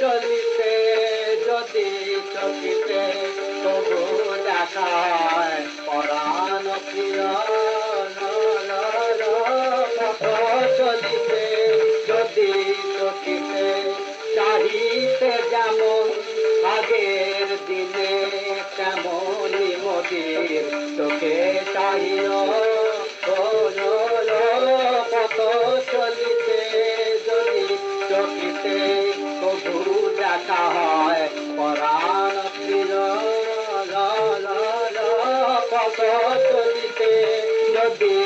চলিতে যদি চকিতে তবু দেখায় পরাণ চলিতে যদি চকিতে চাহিতে যেমন আগের দিনে তেমনই মোদীর চোখে চাহিও দেখা হয়। পরাণ চলিতে যদি।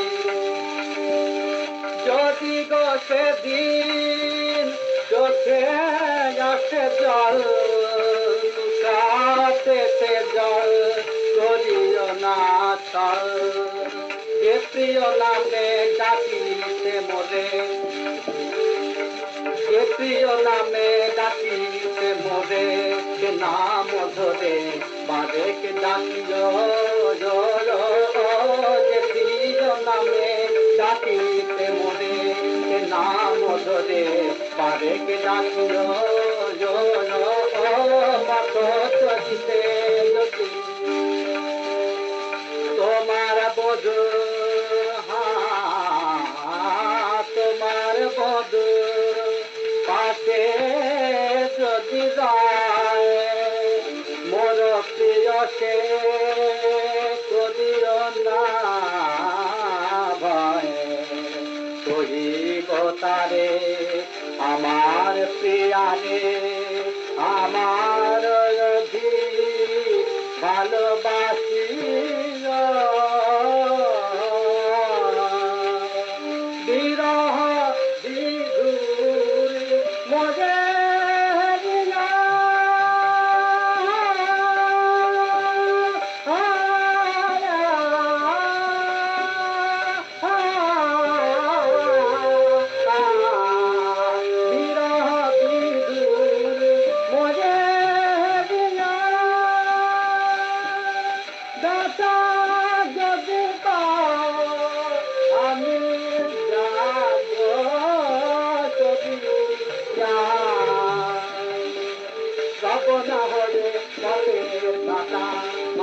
যদি গো সেদিন চোখে আসে জল কাতে সে জল করিও না চল যে প্রিয় নামে ডাকিতে মোরে যে প্রিয় নামে মোরে সে নাম ধরে, বারেকে ডাকিও যে প্রিয় নামে ডাকিতে মোরে সে নাম ধরে, বারেকে ডাকিও মত চলিতে তোমার বধ তোমার বধ মোর প্রিয় সে করিও না ভয় কহিব তারে আমার প্রিয়ারে আমার